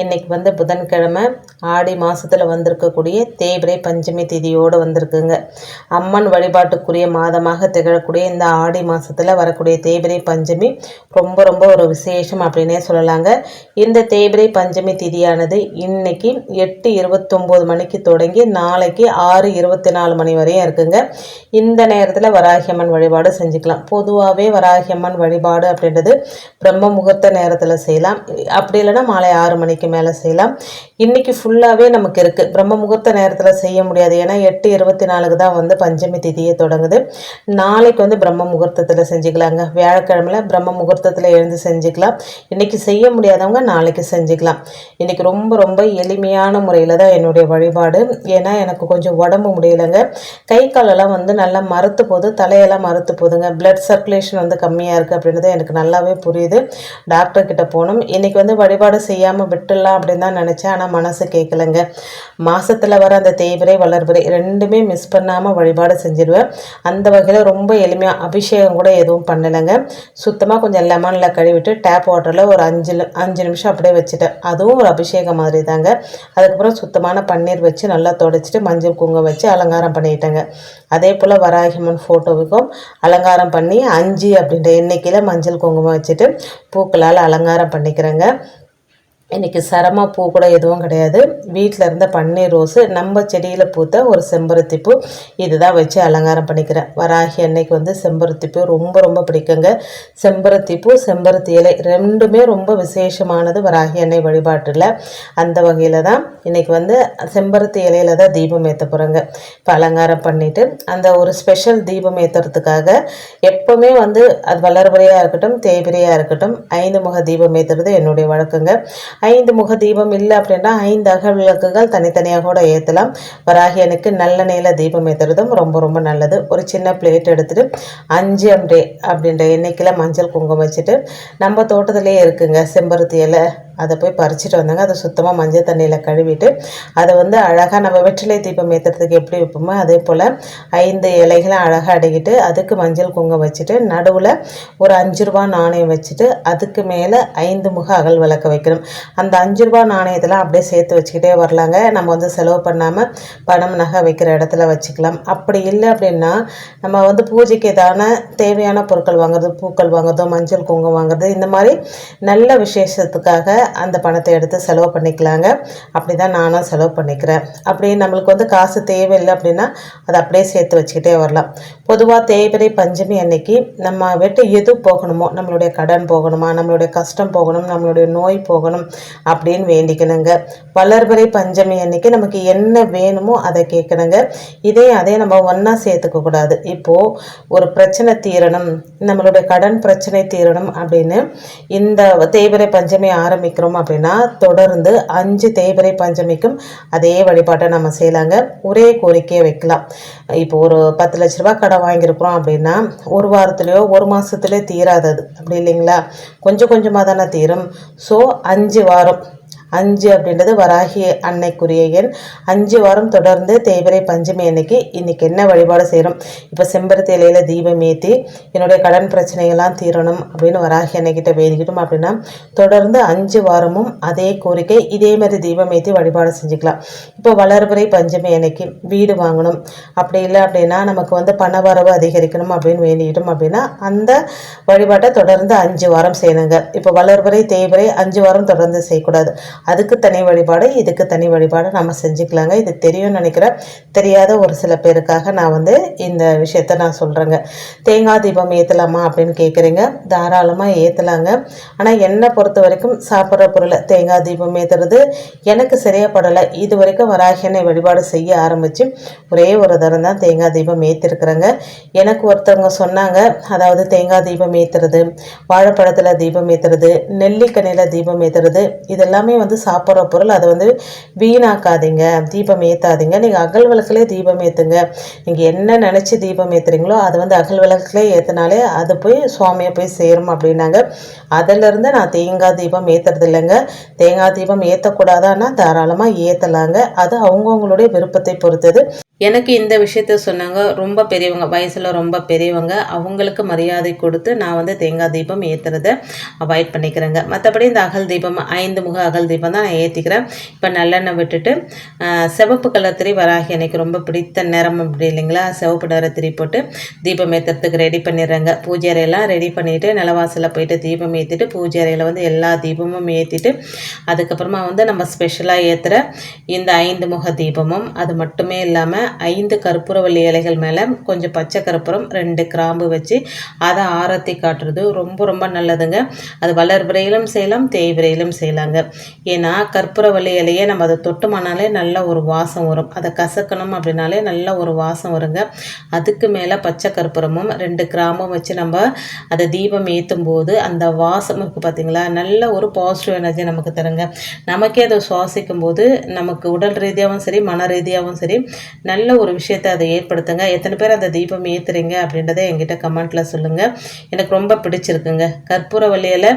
இன்றைக்கி வந்து புதன்கிழமை ஆடி மாதத்தில் வந்திருக்கக்கூடிய தேய்பிரை பஞ்சமி திதியோடு வந்திருக்குங்க. அம்மன் வழிபாட்டுக்குரிய மாதமாக திகழக்கூடிய இந்த ஆடி மாதத்தில் வரக்கூடிய தேய்பிரை பஞ்சமி ரொம்ப ரொம்ப ஒரு விசேஷம் அப்படின்னே சொல்லலாங்க. இந்த தேய்பிரை பஞ்சமி திதியானது இன்றைக்கி எட்டு இருபத்தொம்போது மணிக்கு தொடங்கி நாளைக்கு ஆறு இருபத்தி நாலு மணி வரையும் இருக்குங்க. இந்த நேரத்தில் வராகியம்மன் வழிபாடு செஞ்சுக்கலாம். பொதுவாகவே வராகியம்மன் வழிபாடு அப்படின்றது பிரம்ம முகூர்த்த நேரத்தில் செய்யலாம். அப்படி இல்லைன்னா மாலை ஆறு மணிக்கு மணிக்கு மேலே செய்யலாம். இன்றைக்கி ஃபுல்லாகவே நமக்கு இருக்குது பிரம்ம முகூர்த்த நேரத்தில் செய்ய முடியாது. ஏன்னா எட்டு இருபத்தி நாலுக்கு தான் வந்து பஞ்சமி திதியை தொடங்குது. நாளைக்கு வந்து பிரம்ம முகூர்த்தத்தில் செஞ்சுக்கலாங்க. வியாழக்கிழமையில் பிரம்ம முகூர்த்தத்தில் எழுந்து செஞ்சுக்கலாம். இன்றைக்கி செய்ய முடியாதவங்க நாளைக்கு செஞ்சுக்கலாம். இன்றைக்கி ரொம்ப ரொம்ப எளிமையான முறையில் தான் என்னுடைய வழிபாடு. ஏன்னா எனக்கு கொஞ்சம் உடம்பு முடியலைங்க. கை காலெல்லாம் வந்து நல்லா மறுத்து போகுது தலையெல்லாம் மறுத்து போகுதுங்க பிளட் சர்க்குலேஷன் வந்து கம்மியாக இருக்குது அப்படின்றது எனக்கு நல்லாவே புரியுது. டாக்டர் கிட்ட போகணும். இன்றைக்கி வந்து வழிபாடு செய்யாமல் விட்டு விட்டுடலாம் அப்படின்னு தான் நினச்சேன். ஆனால் மனசு கேட்கலங்க மாதத்தில் வர அந்த தேய்பிரை வளர்பிறை ரெண்டுமே மிஸ் பண்ணாமல் வழிபாடு செஞ்சிடுவேன் அந்த வகையில் ரொம்ப எளிமையாக அபிஷேகம் கூட எதுவும் பண்ணலைங்க. சுத்தமாக கொஞ்சம் லெமனில் கழுவிட்டு டேப் வாட்டரில் ஒரு அஞ்சு அஞ்சு நிமிஷம் அப்படியே வச்சுட்டேன். அதுவும் ஒரு அபிஷேகம் மாதிரி தாங்க அதுக்கப்புறம் சுத்தமான பன்னீர் வச்சு நல்லா தொடச்சிட்டு மஞ்சள் குங்குமம் வச்சு அலங்காரம் பண்ணிட்டேங்க. அதே போல் வராகிமன் ஃபோட்டோவுக்கும் அலங்காரம் பண்ணி அஞ்சு அப்படின்ற எண்ணிக்கையில் மஞ்சள் குங்குமம் வச்சுட்டு பூக்களால் அலங்காரம் பண்ணிக்கிறேங்க. இன்றைக்கி சரமாக பூ கூட எதுவும் கிடையாது. வீட்டில் இருந்த பன்னீர் ரோஸு நம்ம செடியில் பூத்த ஒரு செம்பருத்தி பூ இதுதான் வச்சு அலங்காரம் பண்ணிக்கிறேன். வராகி அன்னைக்கு வந்து செம்பருத்தி பூ ரொம்ப ரொம்ப பிடிக்குங்க. செம்பருத்தி பூ செம்பருத்தி இலை ரெண்டுமே ரொம்ப விசேஷமானது வராகி அன்னை வழிபாட்டில். அந்த வகையில் தான் இன்றைக்கி வந்து செம்பருத்தி இலையில் தான் தீபம் ஏற்ற போகிறாங்க இப்போ அலங்காரம் பண்ணிவிட்டு அந்த ஒரு ஸ்பெஷல் தீபம் ஏற்றுறதுக்காக எப்போவுமே வந்து அது வளர்பிறையாக இருக்கட்டும் தேய்பிரையாக இருக்கட்டும் ஐந்து முக தீபம் ஏற்றுறது என்னுடைய வழக்கங்க. ஐந்து முக தீபம் இல்லை அப்படின்னா ஐந்து அகல் விளக்குகள் தனித்தனியாக கூட ஏற்றலாம் வராகியனுக்கு நல்ல நேல தீபம் ஏற்றுறதும் ரொம்ப ரொம்ப நல்லது. ஒரு சின்ன பிளேட் எடுத்துகிட்டு அஞ்சு அம்டே அப்படின்ற எண்ணிக்கையில் மஞ்சள் குங்குமம் வச்சுட்டு நம்ம தோட்டத்திலே இருக்குங்க செம்பருத்தி இலை அதை போய் பறிச்சுட்டு வந்தாங்க. அதை சுத்தமாக மஞ்சள் தண்ணியில் கழுவிட்டு அதை வந்து அழகாக நம்ம வெற்றிலை தீபம் ஏற்றுறதுக்கு எப்படி வைப்போமோ அதே போல் ஐந்து இலைகளை அழகாக அடக்கிட்டு அதுக்கு மஞ்சள் குங்கம் வச்சுட்டு நடுவில் ஒரு அஞ்சு ரூபா நாணயம் வச்சுட்டு அதுக்கு மேலே ஐந்து முக அகல் விளக்க வைக்கணும். அந்த அஞ்சு ரூபா நாணயத்தெல்லாம் அப்படியே சேர்த்து வச்சுக்கிட்டே வரலாங்க. நம்ம வந்து செலவு பண்ணாமல் பணம் நகை வைக்கிற இடத்துல வச்சுக்கலாம். அப்படி இல்லை அப்படின்னா நம்ம வந்து பூஜைக்கு எதான தேவையான பொருட்கள் வாங்குறது பூக்கள் வாங்குறதோ மஞ்சள் குங்குமம் வாங்குறது இந்த மாதிரி நல்ல விசேஷத்துக்காக அந்த பணத்தை எடுத்து செலவு பண்ணிக்கலாங்க. அப்படி தான் நானும் செலவு பண்ணிக்கிறேன். அப்படி நம்மளுக்கு வந்து காசு தேவையில்லை அப்படின்னா அதை அப்படியே சேர்த்து வச்சுக்கிட்டே வரலாம். பொதுவாக தேய்பிரை பஞ்சமி அன்னைக்கு நம்ம விட்டு எது போகணுமோ நம்மளுடைய கடன் போகணுமா நம்மளுடைய கஷ்டம் போகணும் நம்மளுடைய நோய் போகணும் அப்படின்னு வேண்டிக்கணுங்க. வளர்பிறை பஞ்சமி அன்னைக்கு நமக்கு என்ன வேணுமோ அதை கேட்கணுங்க. இதே அதே நம்ம ஒன்றா சேர்த்துக்க கூடாது. இப்போது ஒரு பிரச்சனை தீரணும் நம்மளுடைய கடன் பிரச்சனை தீரணும் அப்படின்னு இந்த தேய்பிரை பஞ்சமி ஆரம்பி வைக்கிறோம் அப்படின்னா தொடர்ந்து அஞ்சு தேய்பிரை பஞ்சமிக்கும் அதே வழிபாட்டை நம்ம செய்யலாங்க. ஒரே கோரிக்கையை வைக்கலாம். இப்போ ஒரு பத்து லட்ச ரூபா கடை வாங்கியிருக்கிறோம் அப்படின்னா ஒரு வாரத்துலேயோ ஒரு மாதத்துலேயோ தீராதது. அப்படி இல்லைங்களா? கொஞ்சம் கொஞ்சமாக தானே தீரும். ஸோ அஞ்சு வாரம் அஞ்சு அப்படின்றது வராகி அன்னைக்குரிய எண். அஞ்சு வாரம் தொடர்ந்து தேய்பிரை பஞ்சமி அன்னைக்கு இன்றைக்கி என்ன வழிபாடு செய்கிறோம் இப்போ செம்பருத்தி இலையில் தீபம் ஏற்றி என்னுடைய கடன் பிரச்சனைகள்லாம் தீரணும் அப்படின்னு வராகி அன்னைக்கிட்ட வேதிக்கிட்டோம் அப்படின்னா தொடர்ந்து அஞ்சு வாரமும் அதே கோரிக்கை இதே மாதிரி தீபம் ஏற்றி வழிபாடு செஞ்சுக்கலாம். இப்போ வளர்பிறை பஞ்சமி அன்னைக்கு வீடு வாங்கணும். அப்படி இல்லை அப்படின்னா நமக்கு வந்து பண வரவு அதிகரிக்கணும் அப்படின்னு வேண்டிக்கிட்டோம் அப்படின்னா அந்த வழிபாட்டை தொடர்ந்து அஞ்சு வாரம் செய்யணுங்க. இப்போ வளர்பிறை தேய்பிறை அஞ்சு வாரம் தொடர்ந்து செய்யக்கூடாது. அதுக்கு தனி வழிபாடு இதுக்கு தனி வழிபாடு நம்ம செஞ்சுக்கலாங்க. இது தெரியும்னு நினைக்கிறேன். தெரியாத ஒரு சில பேருக்காக நான் வந்து இந்த விஷயத்த நான் சொல்கிறேங்க தேங்காய் தீபம் ஏற்றலாமா அப்படின்னு கேட்குறீங்க தாராளமாக ஏற்றலாங்க ஆனால் என்னை பொறுத்த வரைக்கும் சாப்பிட்ற பொருளை தேங்காய் தீபம் ஏற்றுறது எனக்கு சரியாப்படலை இது வரைக்கும் வராகியனை வழிபாடு செய்ய ஆரம்பித்து ஒரே ஒரு தரம் தான் தேங்காய் தீபம் ஏற்றிருக்கிறேங்க எனக்கு ஒருத்தவங்க சொன்னாங்க அதாவது தேங்காய் தீபம் ஏற்றுறது வாழைப்பழத்தில் தீபம் ஏற்றுறது நெல்லிக்கனியில் தீபம் ஏற்றுறது இதெல்லாமே வந்து வந்து சாப்பிட்ற பொருள் அதை வந்து வீணாக்காதீங்க தீபம் ஏற்றாதீங்க நீங்கள் அகல் விளக்குலேயே தீபம் ஏற்றுங்க நீங்கள் என்ன நினச்சி தீபம் ஏற்றுறீங்களோ அதை வந்து அகல் விளக்குலேயே ஏற்றினாலே அது போய் சுவாமியை போய் சேரும் அப்படின்னாங்க. அதிலிருந்து நான் தேங்காய் தீபம் ஏற்றுறது இல்லைங்க. தேங்காய் தீபம் ஏற்றக்கூடாதான்னா தாராளமாக ஏற்றலாங்க அது அவங்கவுங்களுடைய விருப்பத்தை பொறுத்தது. எனக்கு இந்த விஷயத்த சொன்னாங்க ரொம்ப பெரியவங்க வயசில் ரொம்ப பெரியவங்க அவங்களுக்கு மரியாதை கொடுத்து நான் வந்து தேங்காய் தீபம் ஏற்றுறதை அவாய்ட் பண்ணிக்கிறேங்க. மற்றபடி இந்த அகல் தீபம் ஐந்து முக அகல் தீபம் தான் நான் ஏற்றிக்கிறேன் இப்போ நல்லெண்ணெய் விட்டுட்டு சிவப்பு கலர் திரி வராகி எனக்கு ரொம்ப பிடித்த நிறம் அப்படி இல்லைங்களா? சிவப்பு நிற திரி போட்டு தீபம் ஏற்றுறதுக்கு ரெடி பண்ணிடுறேங்க. பூஜை அறையெல்லாம் ரெடி பண்ணிவிட்டு நிலவாசலில் போயிட்டு தீபம் ஏற்றிட்டு பூஜை அறையில் வந்து எல்லா தீபமும் ஏற்றிட்டு அதுக்கப்புறமா வந்து நம்ம ஸ்பெஷலாக ஏற்றுற இந்த ஐந்து முக தீபமும் அது மட்டுமே இல்லாமல் ஐந்து கற்பூரவள்ளி இலைகள் மேலே கொஞ்சம் பச்சை கற்பூரம் ரெண்டு கிராம்பு வச்சு அதை ஆரத்தி காட்டுறது ரொம்ப ரொம்ப நல்லதுங்க. அது வளர் விரையிலும் செய்யலாம் தேய் விரையிலும் செய்யலாங்க. ஏன்னா கற்பூரவள்ளி இலையை நம்ம அதை தொட்டுமானாலே நல்ல ஒரு வாசம் வரும். அதை கசக்கணும் அப்படின்னாலே நல்ல ஒரு வாசம் வருங்க. அதுக்கு மேலே பச்சை கற்பூரமும் ரெண்டு கிராமும் வச்சு நம்ம அதை தீபம் ஏற்றும் போது அந்த வாசம் இருக்குது பார்த்தீங்களா நல்ல ஒரு பாசிட்டிவ் எனர்ஜி நமக்கு தருங்க. நமக்கே அதை சுவாசிக்கும் போது நமக்கு உடல் ரீதியாகவும் சரி மன ரீதியாகவும் சரி நல்ல ஒரு விஷயத்தை அதை ஏற்படுத்துங்க. எத்தனை பேர் அந்த தீபம் ஏற்றுறீங்க அப்படின்றத என்கிட்ட கமெண்ட்டில் சொல்லுங்கள் எனக்கு ரொம்ப பிடிச்சிருக்குங்க. கற்பூர வழியில்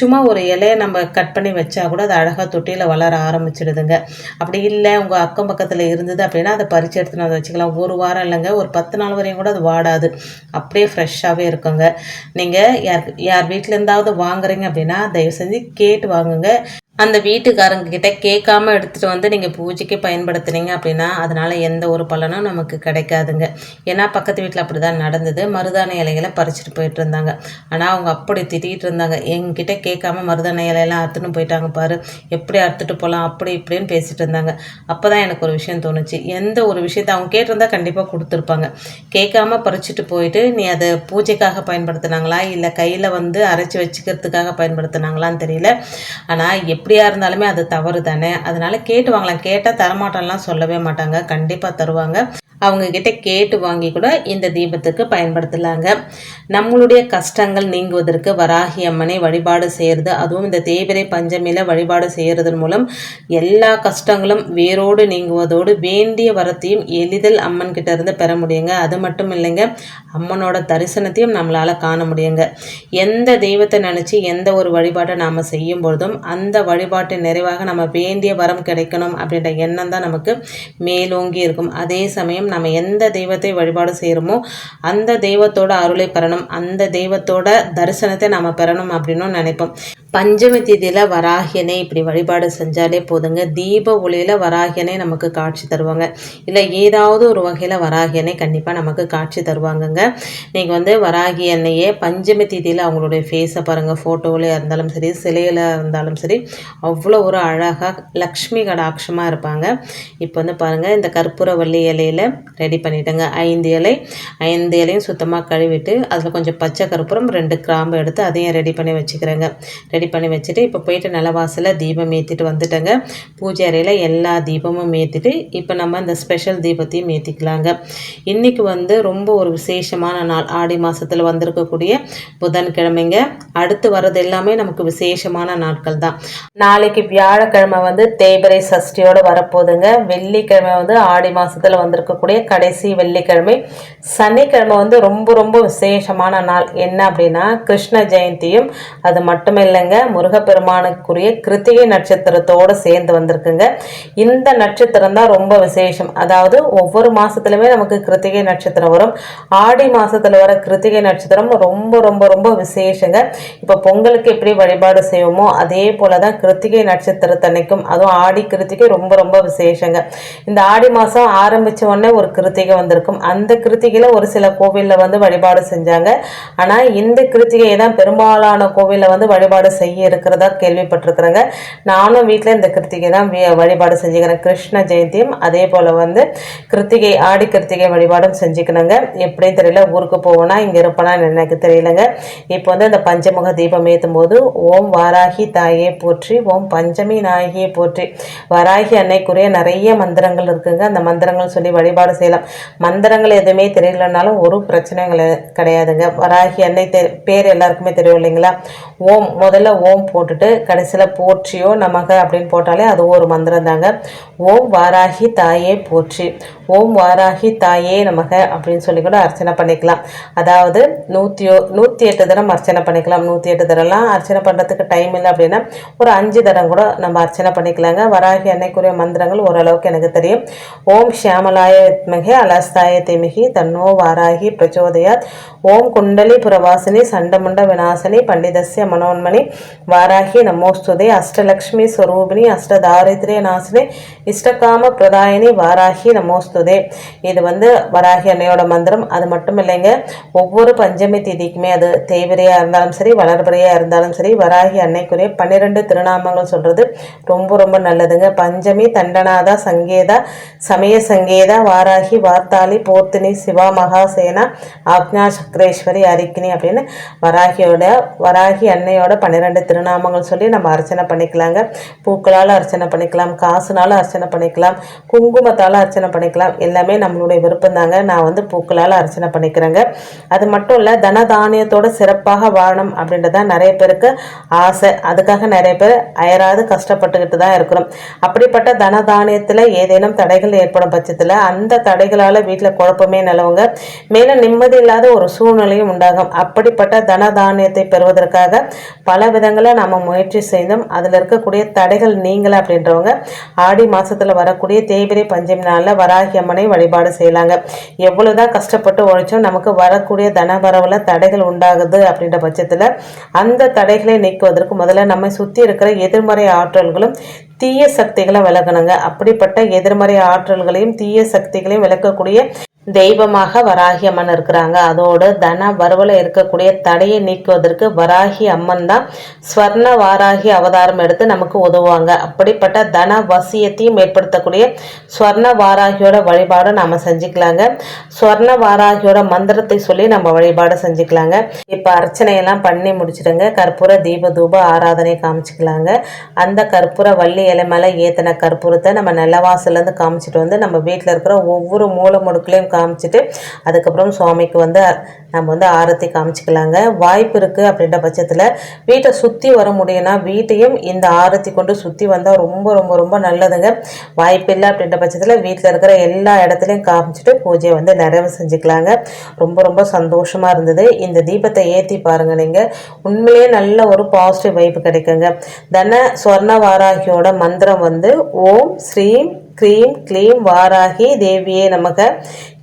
சும்மா ஒரு இலையை நம்ம கட் பண்ணி வச்சா கூட அது அழகாக தொட்டியில் வளர ஆரம்பிச்சிடுதுங்க. அப்படி இல்லை உங்கள் அக்கம் பக்கத்தில் இருந்தது அப்படின்னா அதை பறித்து எடுத்துன்னு அதை வச்சுக்கலாம். ஒரு வாரம் இல்லைங்க ஒரு பத்து நாள் வரையும் கூட அது வாடாது. அப்படியே ஃப்ரெஷ்ஷாகவே இருக்குங்க. நீங்கள் யார் யார் வீட்டில் இருந்தாவது வாங்குறீங்க அப்படின்னா தயவு செஞ்சு கேட்டு வாங்குங்க. அந்த வீட்டுக்காரங்க கிட்ட கேட்காம எடுத்துகிட்டு வந்து நீங்கள் பூஜைக்கு பயன்படுத்துனீங்க அப்படின்னா அதனால் எந்த ஒரு பலனும் நமக்கு கிடைக்காதுங்க. ஏன்னா பக்கத்து வீட்டில் அப்படி தான் நடந்தது. மருதாணி இலைகளை பறிச்சுட்டு போயிட்டு இருந்தாங்க. ஆனால் அவங்க அப்படி திட்டிகிட்டு இருந்தாங்க. எங்ககிட்ட கேட்காம மருதாணி இலையெல்லாம் அறுத்துன்னு போயிட்டாங்க பாரு. எப்படி அறுத்துட்டு போகலாம் அப்படி இப்படின்னு பேசிகிட்டு இருந்தாங்க. அப்போ தான் எனக்கு ஒரு விஷயம் தோணுச்சு. எந்த ஒரு விஷயத்தை அவங்க கேட்டிருந்தா கண்டிப்பாக கொடுத்துருப்பாங்க. கேட்காம பறிச்சுட்டு போயிட்டு நீ அதை பூஜைக்காக பயன்படுத்துனாங்களா? இல்லை கையில் வந்து அரைச்சி வச்சுக்கிறதுக்காக பயன்படுத்துனாங்களான்னு தெரியல. ஆனால் எப்படியா இருந்தாலுமே அது தவறு தானே அதனால் கேட்டு வாங்கலாம். கேட்டால் தரமாட்டோம்லாம் சொல்லவே மாட்டாங்க. கண்டிப்பாக தருவாங்க. அவங்கக்கிட்ட கேட்டு வாங்கி கூட இந்த தீபத்துக்கு பயன்படுத்தலாங்க. நம்மளுடைய கஷ்டங்கள் நீங்குவதற்கு வராகி அம்மனை வழிபாடு செய்கிறது அதுவும் இந்த தேய்பிரை பஞ்சமியில் வழிபாடு செய்கிறதன் மூலம் எல்லா கஷ்டங்களும் வேரோடு நீங்குவதோடு வேண்டிய வரத்தையும் எளிதில் அம்மன் கிட்ட இருந்து பெற முடியுங்க. அது மட்டும் இல்லைங்க அம்மனோட தரிசனத்தையும் நம்மளால் காண முடியுங்க. எந்த தெய்வத்தை நினச்சி எந்த ஒரு வழிபாட்டை நாம் செய்யும் பொழுதும் அந்த வழிபாட்டின் நிறைவாக நம்ம வேண்டிய வரம் கிடைக்கணும் அப்படின்ற எண்ணம் தான் நமக்கு மேலோங்கி இருக்கும். அதே சமயம் நம்ம எந்த தெய்வத்தை வழிபாடு செய்கிறோமோ அந்த தெய்வத்தோட அருளை பெறணும். அந்த தெய்வத்தோட தரிசனத்தை நாம் பெறணும் அப்படின்னு நினைப்போம். பஞ்சமி தேதியில் வராகியனை இப்படி வழிபாடு செஞ்சாலே போதுங்க. தீப ஒளியில் வராகியனை நமக்கு காட்சி தருவாங்க. இல்லை ஏதாவது ஒரு வகையில் வராகியனை கண்டிப்பாக நமக்கு காட்சி தருவாங்கங்க. நீங்கள் வந்து வராகி எண்ணெயே பஞ்சமி தேதியில் அவங்களுடைய ஃபேஸை பாருங்கள் ஃபோட்டோவில் இருந்தாலும் சரி சிலையில் இருந்தாலும் சரி அவ்வளோ ஒரு அழகாக லக்ஷ்மி கடாட்சமாக இருப்பாங்க. இப்போ வந்து பாருங்கள் இந்த கற்பூரவள்ளி இலையில் ரெடி பண்ணிட்டேங்க. ஐந்து இலை ஐந்து இலையும் சுத்தமாக கழுவிட்டு அதில் கொஞ்சம் பச்சை கருப்புறம் ரெண்டு கிராம்பு எடுத்து அதையும் ரெடி பண்ணி வச்சுக்கிறேங்க. ரெடி பண்ணி வச்சுட்டு இப்போ போயிட்டு நிலவாசலில் தீபம் ஏற்றிட்டு வந்துட்டேங்க. பூஜை அறையில் எல்லா தீபமும் ஏற்றிட்டு இப்போ நம்ம இந்த ஸ்பெஷல் தீபத்தையும் ஏற்றிக்கலாங்க இன்றைக்கி வந்து ரொம்ப ஒரு விசேஷமான நாள். ஆடி மாதத்தில் வந்திருக்கக்கூடிய புதன்கிழமைங்க. அடுத்து வர்றது எல்லாமே நமக்கு விசேஷமான நாட்கள் தான். நாளைக்கு வியாழக்கிழமை வந்து தேய்பிரை சஷ்டியோடு வரப்போகுதுங்க. வெள்ளிக்கிழமை வந்து ஆடி மாதத்தில் வந்திருக்கக்கூடிய கடைசி வெள்ளிக்கிழமை. சனிக்கிழமை வந்து ரொம்ப ரொம்ப விசேஷமான நாள். என்ன அப்படின்னா கிருஷ்ண ஜெயந்தியும் அது மட்டும் இல்லைங்க முருகப்பெருமானுக்குரிய கிருத்திகை நட்சத்திரத்தோடு சேர்ந்து வந்திருக்குங்க. இந்த நட்சத்திரம் தான் ரொம்ப விசேஷம். அதாவது ஒவ்வொரு மாதத்துலையுமே நமக்கு கிருத்திகை நட்சத்திரம் வரும். ஆடி மாதத்தில் வர கிருத்திகை நட்சத்திரம் ரொம்ப ரொம்ப ரொம்ப விசேஷங்க. இப்போ பொங்கலுக்கு எப்படி வழிபாடு செய்வோமோ அதே போல தான் கிருத்திகை நட்சத்திரத்தன்னைக்கும் அதுவும் ஆடி கிருத்திகை ரொம்ப ரொம்ப விசேஷங்க. இந்த ஆடி மாதம் ஆரம்பித்த உடனே ஒரு கிருத்திகை வந்திருக்கும். அந்த கிருத்திகையில் ஒரு சில கோவிலில் வந்து வழிபாடு செஞ்சாங்க. ஆனால் இந்த கிருத்திகையை தான் பெரும்பாலான கோவிலில் வந்து வழிபாடு செய்ய இருக்கிறதா கேள்விப்பட்டிருக்கிறேங்க. நானும் வீட்டில் இந்த கிருத்திகை தான் வழிபாடு செஞ்சுக்கிறேன். கிருஷ்ண ஜெயந்தியும் அதே போல் வந்து கிருத்திகை ஆடி கிருத்திகை வழிபாடும் செஞ்சுக்கணுங்க எப்படியும் தெரியல. ஊருக்கு போவோனா இங்கே இருப்பேனான்னு எனக்கு தெரியலங்க. இப்போ வந்து இந்த பஞ்சமுக தீபம் ஏற்றும் போது ஓம் வாராகி தாயே போற்றி ஓம் பஞ்சமி நாயகியை போற்றி. வராகி அன்னைக்குரிய நிறைய மந்திரங்கள் இருக்குங்க. அந்த மந்திரங்கள் சொல்லி வழிபாடு செய்யலாம். மந்திரங்கள் எதுவுமே தெரியலனாலும் ஒரு பிரச்சனையும் கிடை- கிடையாதுங்க. வராகி அன்னை தெ பேர் எல்லாருக்குமே தெரியும் இல்லைங்களா? ஓம் முதல்ல ஓம் போட்டுட்டு கடைசியில் போற்றியோ நமக அப்படின்னு போட்டாலே அது ஒரு மந்திரம் தாங்க. ஓம் வாராகி தாயே போற்றி. ஓம் வாராகி தாயே நமக அப்படின்னு சொல்லி கூட அர்ச்சனை பண்ணிக்கலாம். அதாவது நூற்றி நூற்றி எட்டு தரம் அர்ச்சனை பண்ணிக்கலாம். நூற்றி எட்டு தரம்லாம் அர்ச்சனை பண்ணுறதுக்கு டைம் இல்லை அப்படின்னா ஒரு அஞ்சு தரம் கூட நம்ம அர்ச்சனை பண்ணிக்கலாங்க. வராகி அன்னைக்குரிய மந்திரங்கள் ஓரளவுக்கு எனக்கு தெரியும். ஓம் ஷியாமலாய வித்மகே அலஸ்தாய திமிகி தன்னோ வாராகி பிரச்சோதயாத். ஓம் குண்டலி புரவாசினி சண்டமுண்ட விநாசினி பண்டிதஸ்ய மனோன்மணி. வாராகி நமோஸ்துதே அஷ்டலக்ஷ்மி ஸ்வரூபினி அஷ்டதாரித்ரிய நாசினி. இஷ்டகாம பிரதாயினி வாராகி நமோஸ்துதே. இது வந்து வராகி அன்னையோட மந்திரம். அது மட்டும் இல்லைங்க ஒவ்வொரு பஞ்சமி திதிக்குமே அது தேய்பிரையாக இருந்தாலும் சரி வளர்பிரையாக இருந்தாலும் சரி வராகி அன்னைக்குரிய பன்னிரெண்டு திருநாமங்கள் சொல்கிறது ரொம்ப ரொம்ப நல்லதுங்க. பஞ்சமி தண்டனாதா சங்கேதா சமய சங்கேதா வாராகி வார்த்தாளி போர்த்தினி சிவா மகாசேனா ஆக்ஞா சக்கரேஸ்வரி அரிக்கினி அப்படின்னு வராகியோட வராகி அன்னையோட பன்னிரெண்டு திருநாமங்கள் சொல்லி நம்ம அர்ச்சனை பண்ணிக்கலாங்க. பூக்களால் அர்ச்சனை பண்ணிக்கலாம் காசுனாலும் அர்ச்சனை பண்ணிக்கலாம் குங்குமத்தால் அர்ச்சனை பண்ணிக்கலாம். எல்லாமே நம்மளுடைய விருப்பம் தாங்க நான் வந்து பூக்களால் அர்ச்சனை பண்ணிக்கிறேங்க. அது மட்டும் இல்லை தனதானியத்தோட சிறப்பாக வாழணும் அப்படின்றதான் நிறைய பேருக்கு ஆசை. அதுக்காக நிறைய பேர் அயராது கஷ்டப்பட்டுக்கிட்டு தான் இருக்கிறோம். அப்படிப்பட்ட தனதானியத்தில் ஏதேனும் தடைகள் ஏற்படும் பட்சத்தில் அந்த தடைகளால் வீட்டில் குழப்பமே நிலவுங்க. மேலும் நிம்மதி இல்லாத ஒரு சூழ்நிலையும் உண்டாகும். அப்படிப்பட்ட தனதானியத்தை பெறுவதற்காக பல விதங்களை நம்ம முயற்சி செய்தோம். அதில் இருக்கக்கூடிய தடைகள் நீங்கள அப்படின்றவங்க ஆடி மாதத்தில் வரக்கூடிய தேய்பிரை பஞ்சமி நாளில் வராகி அம்மனை வழிபாடு செய்யலாங்க. எவ்வளோதான் கஷ்டப்பட்டு உழைச்சோம் நமக்கு வரக்கூடிய தன வரவில் தடைகள் உண்டாகுது அப்படின்ற பட்சத்தில் அந்த தடைகளை நீக்குவதற்கு முதல்ல நம்மை சுற்றி இருக்கிற எதிர்மறை ஆற்றல்களும் தீய சக்திகளை விலகணுங்க. அப்படிப்பட்ட எதிர்மறை ஆற்றல்களையும் தீய சக்திகளையும் விளக்கக்கூடிய தெய்வமாக வராகி அம்மன் இருக்கிறாங்க. அதோடு தன வரவில் இருக்கக்கூடிய தடையை நீக்குவதற்கு வராகி அம்மன் தான் ஸ்வர்ண வாராகி அவதாரம் எடுத்து நமக்கு உதவுவாங்க. அப்படிப்பட்ட தன வசியத்தையும் ஏற்படுத்தக்கூடிய ஸ்வர்ண வாராகியோட வழிபாடு நம்ம செஞ்சுக்கலாங்க. ஸ்வர்ண வாராகியோட மந்திரத்தை சொல்லி நம்ம வழிபாடு செஞ்சுக்கலாங்க. இப்போ அர்ச்சனையெல்லாம் பண்ணி முடிச்சிடுங்க. கற்பூர தீப தூப ஆராதனை காமிச்சிக்கலாங்க. அந்த கற்பூர வள்ளி இலை மேலே ஏற்றின கற்பூரத்தை நம்ம நிலவாசலேருந்து காமிச்சிட்டு வந்து நம்ம வீட்டில் இருக்கிற ஒவ்வொரு மூல முடுக்கலையும் காமிச்சிட்டு அதுக்கப்புறம் சுவாமிக்கு வந்து நம்ம வந்து ஆரத்தி காமிச்சிக்கலாங்க. வாய்ப்பு இருக்குது அப்படின்ற பட்சத்தில் வீட்டை சுற்றி வர முடியும்னா வீட்டையும் இந்த ஆரத்தி கொண்டு சுற்றி வந்தால் ரொம்ப ரொம்ப ரொம்ப நல்லதுங்க. வாய்ப்பு இல்லை அப்படின்ற பட்சத்தில் வீட்டில் இருக்கிற எல்லா இடத்துலையும் காமிச்சிட்டு பூஜையை வந்து நிறைவு செஞ்சுக்கலாங்க. ரொம்ப ரொம்ப சந்தோஷமாக இருந்தது. இந்த தீபத்தை ஏற்றி பாருங்கள் நீங்கள் உண்மையிலே நல்ல ஒரு பாசிட்டிவ் வைப்பு கிடைக்குங்க. தன ஸ்வர்ண வாராகியோட மந்திரம் வந்து ஓம் ஸ்ரீம் க்ரீம் க்ளீம் வாராகி தேவியே நமக்கு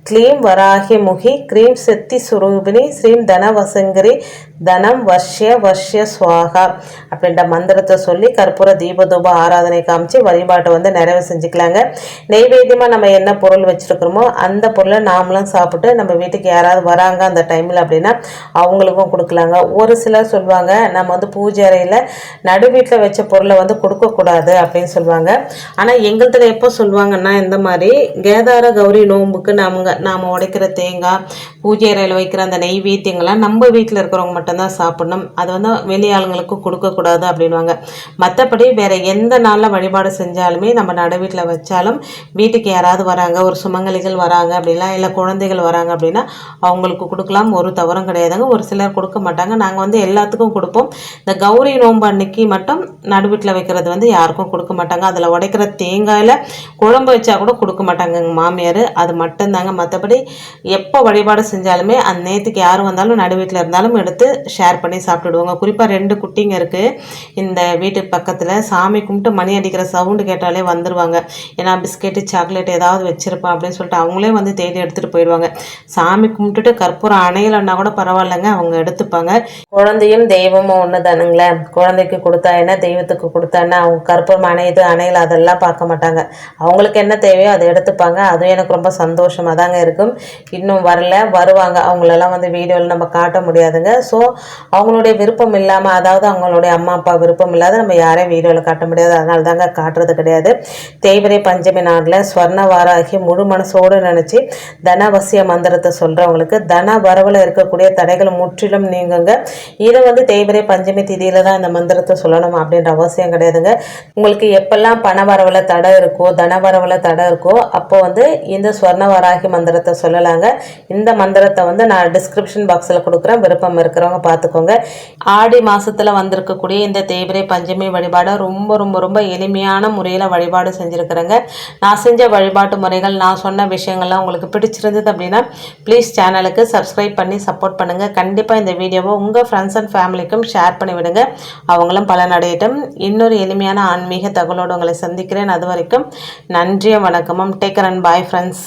க்ளீம் வராகி முகி க்ரீம் சக்தி சுரூபினி ஸ்ரீம் தனவசங்கரி தனம் வர்ஷ்ய வர்ஷ்ய சுவாகா அப்படின்ற மந்திரத்தை சொல்லி கற்பூர தீபதூப ஆராதனை காமிச்சு வழிபாட்டை வந்து நிறைவு செஞ்சுக்கலாங்க நெய்வேத்தியமாக நம்ம என்ன பொருள் வச்சுருக்கிறோமோ அந்த பொருளை நாமளும் சாப்பிட்டு நம்ம வீட்டுக்கு யாராவது வராங்க அந்த டைமில் அப்படின்னா அவங்களுக்கும் கொடுக்கலாங்க ஒரு சிலர் சொல்லுவாங்க நம்ம வந்து பூஜை அறையில் நடு வீட்டில் வச்ச பொருளை வந்து கொடுக்கக்கூடாது அப்படின்னு சொல்லுவாங்க ஆனால் எங்கள்கிட்ட எப்போ சொல்லுவாங்கன்னா இந்த மாதிரி கேதார கௌரி நோம்புக்கு நாமங்க நாம் உடைக்கிற தேங்காய் பூஜை அறையில் வைக்கிற அந்த நெய்வேத்தியங்கள்லாம் நம்ம வீட்டில் இருக்கிறவங்க மட்டும்தான் சாப்பிடணும். அது வந்து வெளி கொடுக்கக்கூடாது அப்படின்வாங்க மற்றபடி வேறு எந்த நாளில் வழிபாடு செஞ்சாலுமே நம்ம நட வீட்டில் வச்சாலும் வீட்டுக்கு யாராவது வராங்க ஒரு சுமங்கலிகள் வராங்க அப்படிலாம் இல்லை குழந்தைகள் வராங்க அப்படின்னா அவங்களுக்கு கொடுக்கலாம். ஒரு தவறும் கிடையாதுங்க. ஒரு சிலர் கொடுக்க மாட்டாங்க. நாங்கள் வந்து எல்லாத்துக்கும் கொடுப்போம். இந்த கௌரி நோன்பு அன்னைக்கு மட்டும் நடுவீட்டில் வைக்கிறது வந்து யாருக்கும் கொடுக்க மாட்டாங்க. அதில் உடைக்கிற தேங்காயில் குழம்பு வச்சா கூட கொடுக்க மாட்டாங்க எங்கள் மாமியார். அது மட்டும்தாங்க மற்றபடி எப்போ வழிபாடு செஞ்சாலுமே அந்த நேற்றுக்கு யார் வந்தாலும் நடு வீட்டில் இருந்தாலும் எடுத்து ஷேர் பண்ணி சாப்பிட்டுடுவாங்க. குறிப்பாக ரெண்டு குட்டிங்க இருக்குது இந்த வீட்டு பக்கத்தில் சாமி கும்பிட்டு மணி அடிக்கிற சவுண்டு கேட்டாலே வந்துடுவாங்க ஏன்னா பிஸ்கெட்டு சாக்லேட் ஏதாவது வச்சுருப்பான் அப்படின்னு சொல்லிட்டு அவங்களே வந்து தேடி எடுத்துகிட்டு போயிடுவாங்க. சாமி கும்பிட்டுட்டு கற்பூரம் அணையலன்னா கூட பரவாயில்லைங்க அவங்க எடுத்துப்பாங்க. குழந்தையும் தெய்வமும் ஒன்று தானுங்களே குழந்தைக்கு கொடுத்தா என்ன தெய்வத்துக்கு கொடுத்தா என்ன அவங்க கற்பூரம் அணையுது அணையல அதெல்லாம் பார்க்க மாட்டாங்க. அவங்களுக்கு என்ன தேவையோ அதை எடுத்துப்பாங்க. அதுவும் எனக்கு ரொம்ப சந்தோஷமாக தான் தாங்க இருக்கும். இன்னும் வரல வருவாங்க. அவங்களெல்லாம் வந்து வீடியோவில் நம்ம காட்ட முடியாதுங்க. ஸோ அவங்களுடைய விருப்பம் இல்லாமல் அதாவது அவங்களுடைய அம்மா அப்பா விருப்பம் இல்லாத நம்ம யாரையும் வீடியோவில் காட்ட முடியாது. அதனால தாங்க காட்டுறது கிடையாது. தேய்பிரை பஞ்சமி நாளில் ஸ்வர்ண வாராகி முழு மனசோடு நினச்சி தனவசிய மந்திரத்தை சொல்கிறவங்களுக்கு தன வரவில் இருக்கக்கூடிய தடைகள் முற்றிலும் நீங்குங்க. இதை வந்து தேய்பிரை பஞ்சமி திதியில் தான் இந்த மந்திரத்தை சொல்லணும் அப்படின்ற அவசியம் கிடையாதுங்க. உங்களுக்கு எப்பெல்லாம் பண வரவில் தடை இருக்கோ தன வரவில் தடை இருக்கோ அப்போ வந்து இந்த ஸ்வர்ண வராகி மந்திரத்தை சொல்லலாங்க. இந்த மந்திரத்தை வந்து நான் டிஸ்கிரிப்ஷன் பாக்ஸில் கொடுக்குறேன். விருப்பம் இருக்கிறவங்க பார்த்துக்கோங்க. ஆடி மாதத்தில் வந்திருக்கக்கூடிய இந்த தேய்பிரை பஞ்சமி வழிபாடை ரொம்ப ரொம்ப ரொம்ப எளிமையான முறையில் வழிபாடு செஞ்சுருக்கிறேங்க. நான் செஞ்ச வழிபாட்டு முறைகள் நான் சொன்ன விஷயங்கள்லாம் உங்களுக்கு பிடிச்சிருந்தது அப்படின்னா ப்ளீஸ் சேனலுக்கு சப்ஸ்கிரைப் பண்ணி சப்போர்ட் பண்ணுங்கள் கண்டிப்பாக இந்த வீடியோவை உங்கள் ஃப்ரெண்ட்ஸ் அண்ட் ஃபேமிலிக்கும் ஷேர் பண்ணி விடுங்க. அவங்களும் பலனடையட்டும் இன்னொரு எளிமையான ஆன்மீக தகவலோடு உங்களை சந்திக்கிறேன். அது வரைக்கும் நன்றியும் வணக்கமும். Taker and bye friends